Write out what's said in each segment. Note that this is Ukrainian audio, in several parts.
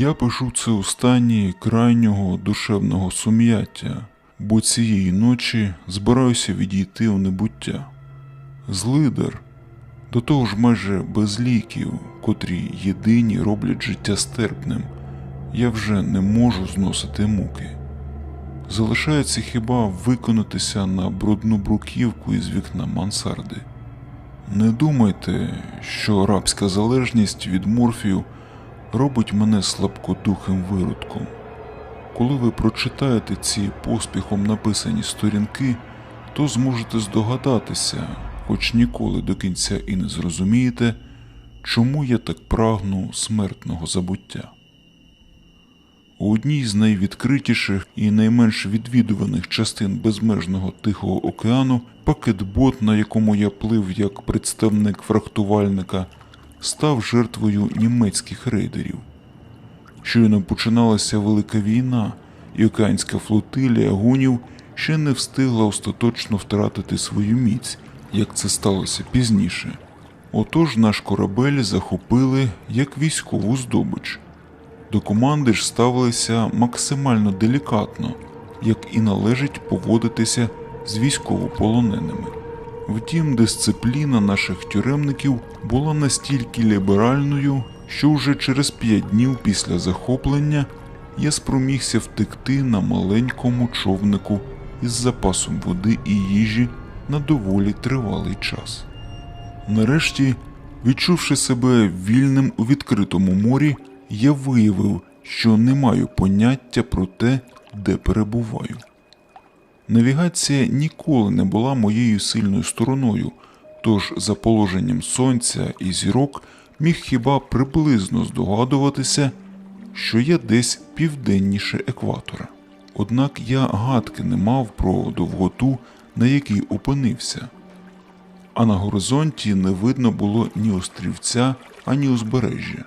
Я пишу це у стані крайнього душевного сум'яття, бо цієї ночі збираюся відійти в небуття. Злидар, до того ж майже без ліків, котрі єдині роблять життя стерпним, я вже не можу зносити муки. Залишається хіба виконатися на брудну бруківку із вікна мансарди. Не думайте, що рабська залежність від морфію робить мене слабкодухим виродком. Коли ви прочитаєте ці поспіхом написані сторінки, то зможете здогадатися, хоч ніколи до кінця і не зрозумієте, чому я так прагну смертного забуття. У одній з найвідкритіших і найменш відвідуваних частин безмежного Тихого океану пакетбот, на якому я плив як представник фрахтувальника, став жертвою німецьких рейдерів. Щойно починалася велика війна, і океанська флотилія гунів ще не встигла остаточно втратити свою міць, як це сталося пізніше. Отож наш корабель захопили як військову здобич. До команди ж ставилися максимально делікатно, як і належить поводитися з військовополоненими. Втім, дисципліна наших тюремників була настільки ліберальною, що вже через п'ять днів після захоплення я спромігся втекти на маленькому човнику із запасом води і їжі на доволі тривалий час. Нарешті, відчувши себе вільним у відкритому морі, я виявив, що не маю поняття про те, де перебуваю. Навігація ніколи не була моєю сильною стороною, тож за положенням сонця і зірок міг хіба приблизно здогадуватися, що я десь південніше екватора. Однак я гадки не мав про довготу, на якій опинився, а на горизонті не видно було ні острівця, ані узбережжя.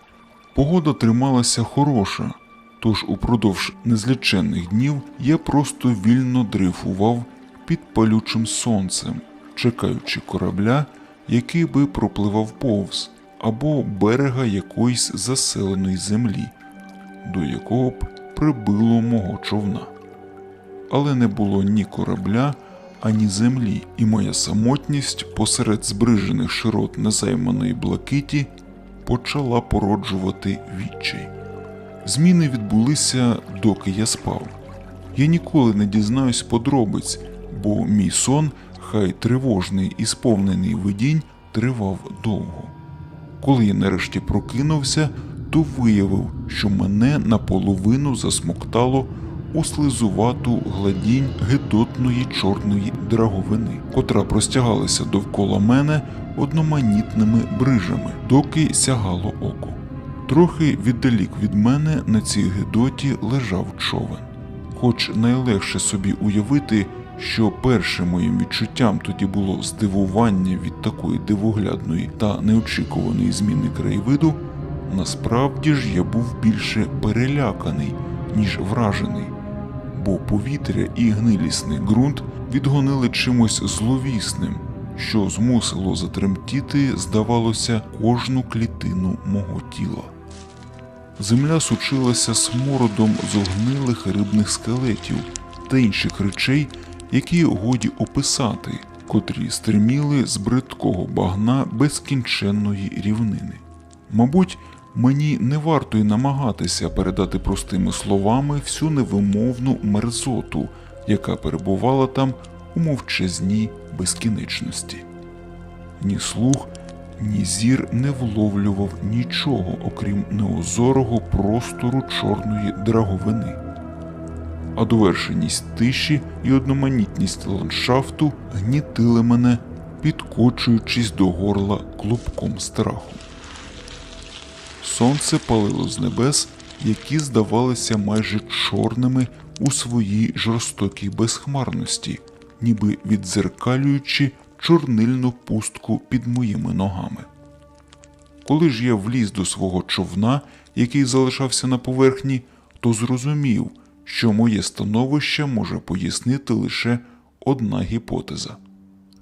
Погода трималася хороша, тож упродовж незліченних днів я просто вільно дрейфував під палючим сонцем, чекаючи корабля, який би пропливав повз, або берега якоїсь заселеної землі, до якого б прибило мого човна. Але не було ні корабля, ані землі, і моя самотність посеред збрижених широт незайманої блакиті почала породжувати відчай. Зміни відбулися, доки я спав. Я ніколи не дізнаюсь подробиць, бо мій сон, хай тривожний і сповнений видінь, тривав довго. Коли я нарешті прокинувся, то виявив, що мене наполовину засмоктало у слизувату гладінь гидотної чорної драговини, котра простягалася довкола мене одноманітними брижами, доки сягало око. Трохи віддалік від мене на цій гидоті лежав човен. Хоч найлегше собі уявити, що першим моїм відчуттям тоді було здивування від такої дивоглядної та неочікуваної зміни краєвиду, насправді ж я був більше переляканий, ніж вражений, бо повітря і гнилісний ґрунт відгонили чимось зловісним, що змусило затремтіти, здавалося, кожну клітину мого тіла. Земля сучилася смородом зогнилих рибних скелетів та інших речей, які годі описати, котрі стриміли з бридкого багна безкінченної рівнини. Мабуть, мені не варто й намагатися передати простими словами всю невимовну мерзоту, яка перебувала там у мовчазній безкінечності. Ні слух, ні зір не вловлював нічого, окрім неозорого простору чорної драговини. А довершеність тиші і одноманітність ландшафту гнітили мене, підкочуючись до горла клубком страху. Сонце палило з небес, які здавалися майже чорними у своїй жорстокій безхмарності, ніби віддзеркалюючи чорнильну пустку під моїми ногами. Коли ж я вліз до свого човна, який залишався на поверхні, то зрозумів, що моє становище може пояснити лише одна гіпотеза.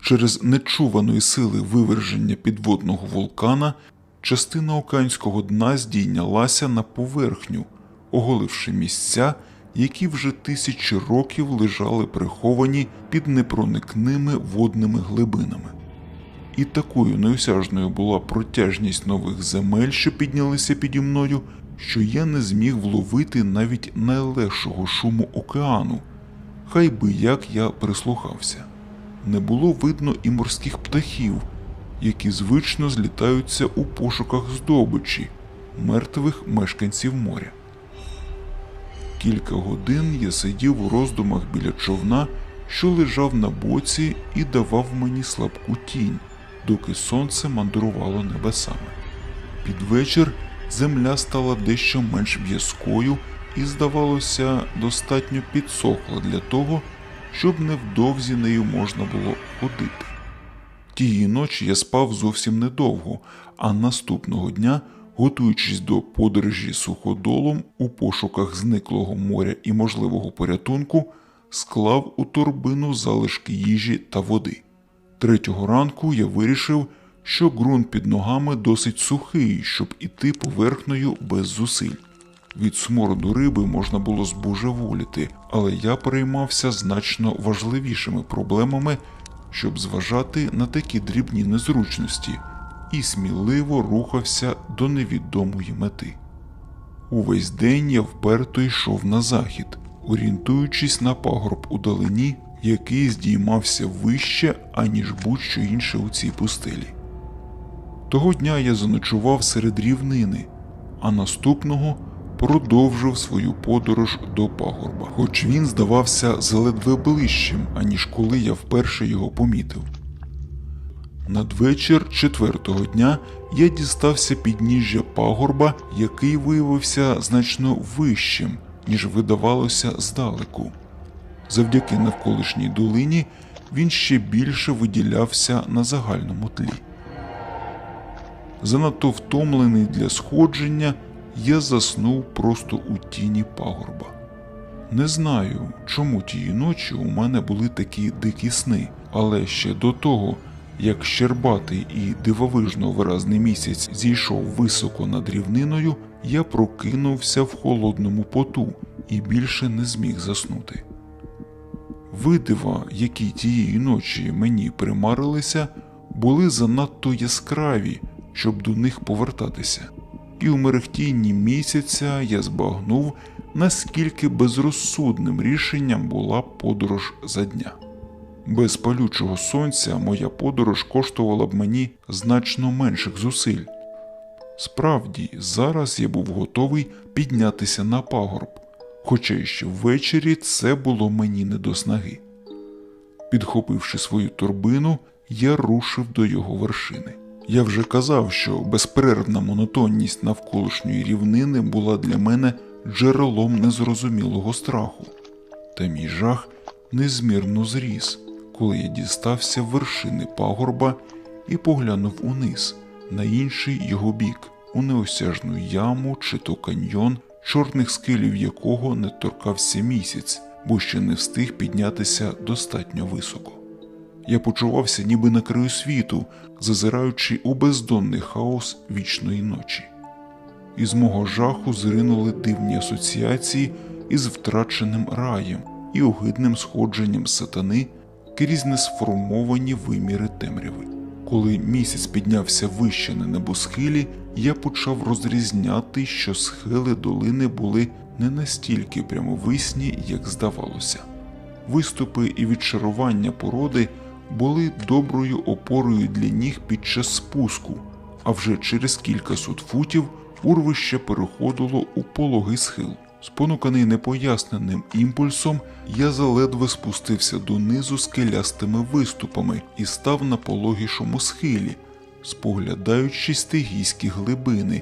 Через нечуваної сили виверження підводного вулкана частина океанського дна здійнялася на поверхню, оголивши місця, які вже тисячі років лежали приховані під непроникними водними глибинами. І такою неосяжною була протяжність нових земель, що піднялися піді мною, що я не зміг вловити навіть найлегшого шуму океану, хай би як я прислухався. Не було видно і морських птахів, які звично злітаються у пошуках здобичі, мертвих мешканців моря. Кілька годин я сидів у роздумах біля човна, що лежав на боці і давав мені слабку тінь, доки сонце мандрувало небесами. Під вечір земля стала дещо менш в'язкою і, здавалося, достатньо підсохла для того, щоб невдовзі нею можна було ходити. Тієї ночі я спав зовсім недовго, а наступного дня, готуючись до подорожі суходолом у пошуках зниклого моря і можливого порятунку, склав у торбину залишки їжі та води. Третього ранку я вирішив, що ґрунт під ногами досить сухий, щоб іти поверхнею без зусиль. Від смороду риби можна було збожеволіти, але я переймався значно важливішими проблемами, щоб зважати на такі дрібні незручності, і сміливо рухався до невідомої мети. Увесь день я вперто йшов на захід, орієнтуючись на пагорб у далині, який здіймався вище, аніж будь-що інше у цій пустелі. Того дня я заночував серед рівнини, а наступного продовжив свою подорож до пагорба, хоч він здавався заледве ближчим, аніж коли я вперше його помітив. Надвечір четвертого дня я дістався підніжжя пагорба, який виявився значно вищим, ніж видавалося здалеку. Завдяки навколишній долині він ще більше виділявся на загальному тлі. Занадто втомлений для сходження, я заснув просто у тіні пагорба. Не знаю, чому тієї ночі у мене були такі дикі сни, але ще до того, як щербатий і дивовижно виразний місяць зійшов високо над рівниною, я прокинувся в холодному поту і більше не зміг заснути. Видива, які тієї ночі мені примарилися, були занадто яскраві, щоб до них повертатися, і у мерехтінні місяця я збагнув, наскільки безрозсудним рішенням була подорож за дня. Без палючого сонця моя подорож коштувала б мені значно менших зусиль. Справді, зараз я був готовий піднятися на пагорб, хоча ще ввечері це було мені не до снаги. Підхопивши свою торбину, я рушив до його вершини. Я вже казав, що безперервна монотонність навколишньої рівнини була для мене джерелом незрозумілого страху, та мій жах незмірно зріс, коли я дістався вершини пагорба і поглянув униз, на інший його бік, у неосяжну яму чи то каньйон, чорних скелів якого не торкався місяць, бо ще не встиг піднятися достатньо високо. Я почувався ніби на краю світу, зазираючи у бездонний хаос вічної ночі. Із мого жаху зринули дивні асоціації із втраченим раєм і огидним сходженням сатани крізь несформовані виміри темряви. Коли місяць піднявся вище на небосхилі, я почав розрізняти, що схили долини були не настільки прямовисні, як здавалося. Виступи і відчарування породи були доброю опорою для ніг під час спуску, а вже через кількасот футів урвище переходило у пологий схил. Спонуканий непоясненим імпульсом, я заледве спустився донизу скелястими виступами і став на пологішому схилі, споглядаючи стигійські глибини,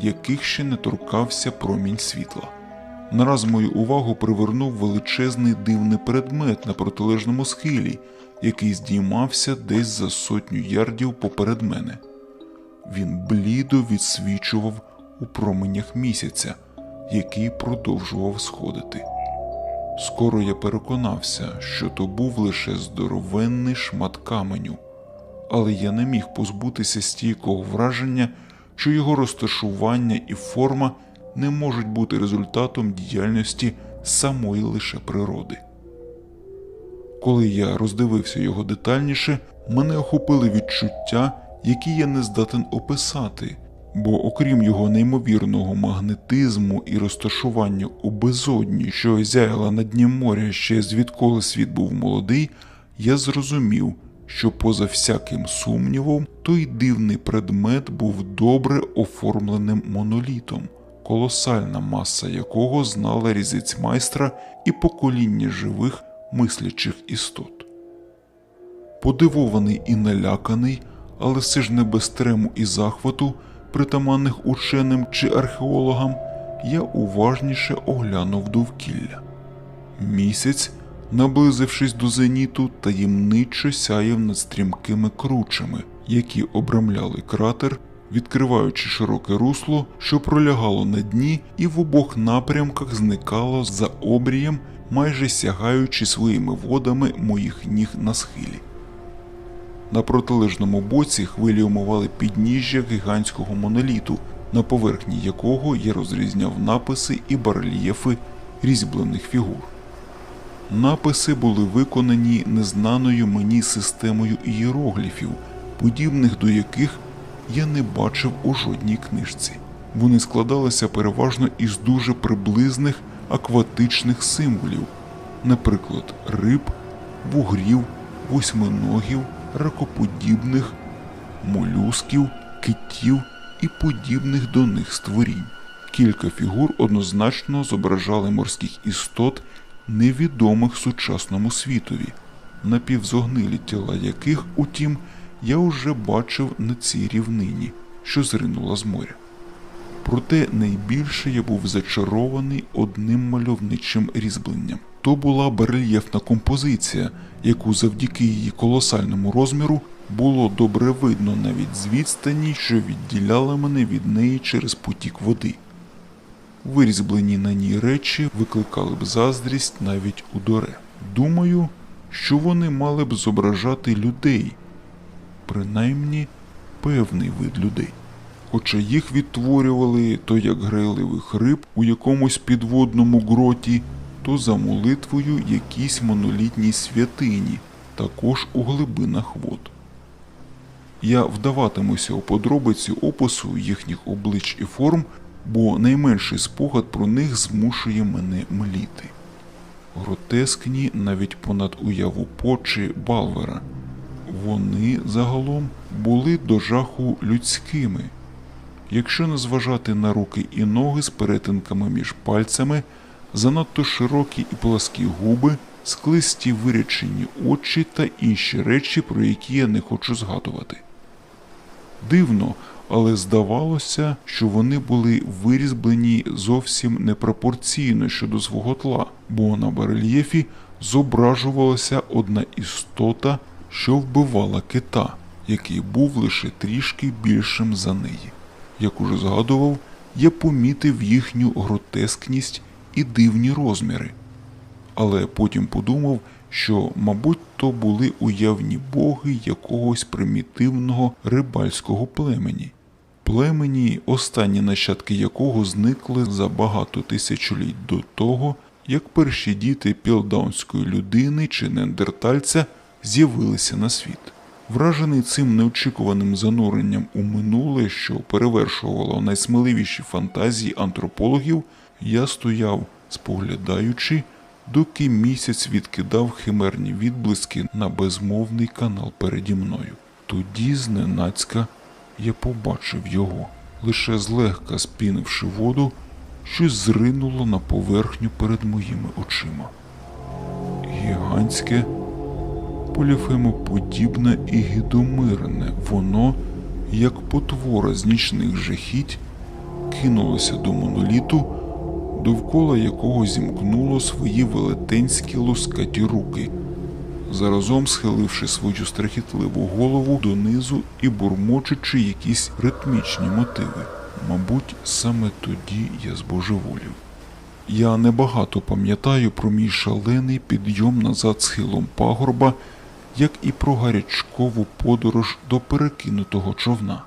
яких ще не торкався промінь світла. Нараз мою увагу привернув величезний дивний предмет на протилежному схилі, який здіймався десь за сотню ярдів поперед мене. Він блідо відсвічував у променях місяця, який продовжував сходити. Скоро я переконався, що то був лише здоровенний шмат каменю, але я не міг позбутися стійкого враження, що його розташування і форма не можуть бути результатом діяльності самої лише природи. Коли я роздивився його детальніше, мене охопили відчуття, які я не здатен описати, бо окрім його неймовірного магнетизму і розташування у безодні, що зяяла на дні моря ще звідколи світ був молодий, я зрозумів, що поза всяким сумнівом той дивний предмет був добре оформленим монолітом, колосальна маса якого знала різець майстра і покоління живих мислячих істот. Подивований і наляканий, але все ж не без трему і захвату, притаманних ученим чи археологам, я уважніше оглянув довкілля. Місяць, наблизившись до зеніту, таємничо сяяв над стрімкими кручами, які обрамляли кратер, відкриваючи широке русло, що пролягало на дні і в обох напрямках зникало за обрієм, майже сягаючи своїми водами моїх ніг на схилі. На протилежному боці хвилі омивали підніжжя гігантського моноліту, на поверхні якого я розрізняв написи і барельєфи різьблених фігур. Написи були виконані незнаною мені системою ієрогліфів, подібних до яких я не бачив у жодній книжці. Вони складалися переважно із дуже приблизних акватичних символів, наприклад, риб, вугрів, восьминогів, ракоподібних, молюсків, китів і подібних до них створінь. Кілька фігур однозначно зображали морських істот, невідомих сучасному світові, напівзогнилі тіла яких, утім, я уже бачив на цій рівнині, що зринула з моря. Проте найбільше я був зачарований одним мальовничим різьбленням. То була барельєфна композиція, яку завдяки її колосальному розміру було добре видно навіть з відстані, що відділяла мене від неї через потік води. Вирізблені на ній речі викликали б заздрість навіть у доре. Думаю, що вони мали б зображати людей, принаймні певний вид людей. Хоча їх відтворювали то як грайливих риб у якомусь підводному гроті, то за молитвою якійсь монолітній святині, також у глибинах вод. Я вдаватимуся у подробиці опису їхніх облич і форм, бо найменший спогад про них змушує мене мліти. Гротескні навіть понад уяву Почі Балвера. Вони загалом були до жаху людськими. Якщо не зважати на руки і ноги з перетинками між пальцями, занадто широкі і пласкі губи, склисті вирячені очі та інші речі, про які я не хочу згадувати. Дивно, але здавалося, що вони були вирізблені зовсім непропорційно щодо свого тла, бо на барельєфі зображувалася одна істота, що вбивала кита, який був лише трішки більшим за неї. Як уже згадував, я помітив їхню гротескність і дивні розміри. Але потім подумав, що, мабуть, то були уявні боги якогось примітивного рибальського племені, племені, останні нащадки якого зникли за багато тисячоліть до того, як перші діти пілдаунської людини чи неандертальця з'явилися на світ. Вражений цим неочікуваним зануренням у минуле, що перевершувало найсміливіші фантазії антропологів, я стояв, споглядаючи, доки місяць відкидав химерні відблиски на безмовний канал переді мною. Тоді, зненацька, я побачив його, лише злегка спінивши воду, щось зринуло на поверхню перед моїми очима. Гігантське поліфемоподібне і гідомирне, воно, як потвора з нічних жахіть, кинулося до моноліту, довкола якого зімкнуло свої велетенські лускаті руки, заразом схиливши свою страхітливу голову донизу і бурмочучи якісь ритмічні мотиви. Мабуть, саме тоді я збожеволів. Я небагато пам'ятаю про мій шалений підйом назад схилом пагорба, як і про гарячкову подорож до перекинутого човна.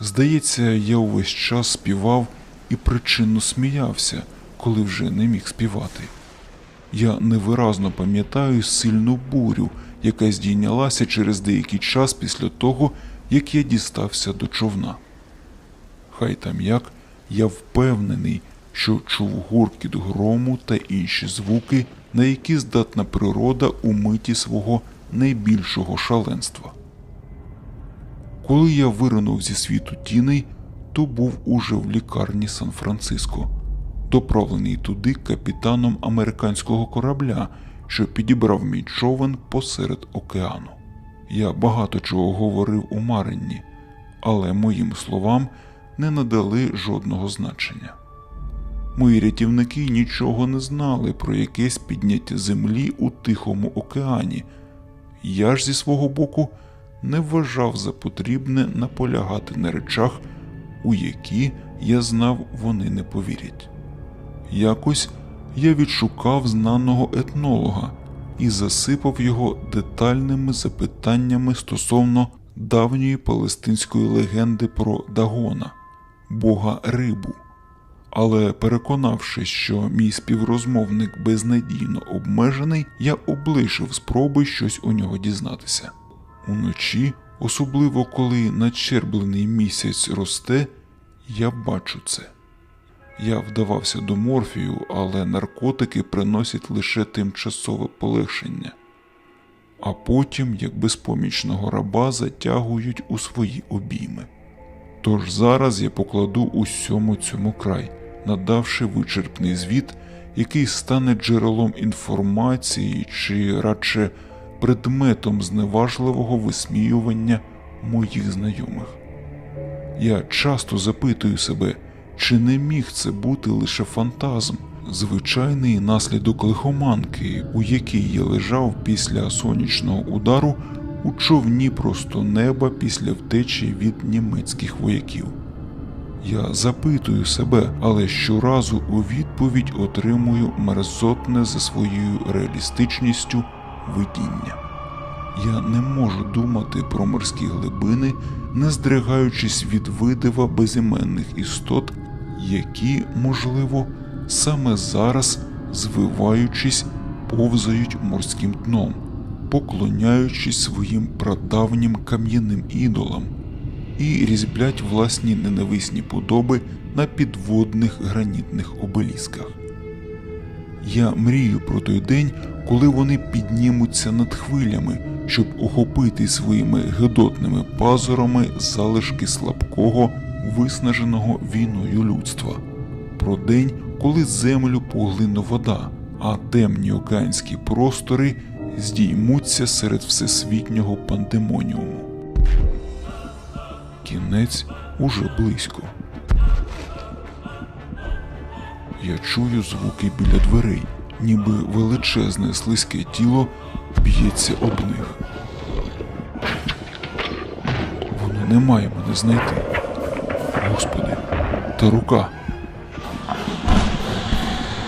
Здається, я увесь час співав і причинно сміявся, коли вже не міг співати. Я невиразно пам'ятаю сильну бурю, яка здійнялася через деякий час після того, як я дістався до човна. Хай там як, я впевнений, що чув гуркіт грому та інші звуки, на які здатна природа у миті свого найбільшого шаленства. Коли я виринув зі світу тіней, то був уже в лікарні Сан-Франциско, доправлений туди капітаном американського корабля, що підібрав мій човен посеред океану. Я багато чого говорив у Маринні, але моїм словам не надали жодного значення. Мої рятівники нічого не знали про якесь підняття землі у Тихому океані. Я ж зі свого боку не вважав за потрібне наполягати на речах, у які я знав вони не повірять. Якось я відшукав знаного етнолога і засипав його детальними запитаннями стосовно давньої палестинської легенди про Дагона, бога рибу. Але переконавшись, що мій співрозмовник безнадійно обмежений, я облишив спроби щось у нього дізнатися. Уночі, особливо коли начерблений місяць росте, я бачу це. Я вдавався до морфію, але наркотики приносять лише тимчасове полегшення, а потім, як безпомічного раба, затягують у свої обійми. Тож зараз я покладу усьому цьому край, надавши вичерпний звіт, який стане джерелом інформації чи радше предметом зневажливого висміювання моїх знайомих. Я часто запитую себе, чи не міг це бути лише фантазм, звичайний наслідок лихоманки, у якій я лежав після сонячного удару у човні просто неба після втечі від німецьких вояків. Я запитую себе, але щоразу у відповідь отримую мерзотне за своєю реалістичністю видіння. Я не можу думати про морські глибини, не здригаючись від видива безіменних істот, які, можливо, саме зараз, звиваючись, повзають морським дном, поклоняючись своїм прадавнім кам'яним ідолам і різблять власні ненависні подоби на підводних гранітних обелісках. Я мрію про той день, коли вони піднімуться над хвилями, щоб охопити своїми гидотними пазурами залишки слабкого, виснаженого війною людства. Про день, коли землю поглине вода, а темні океанські простори здіймуться серед всесвітнього пандемоніуму. Кінець уже близько. Я чую звуки біля дверей, ніби величезне слизьке тіло б'ється об них. Воно не має мене знайти. Господи, та рука.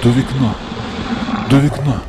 До вікна. До вікна.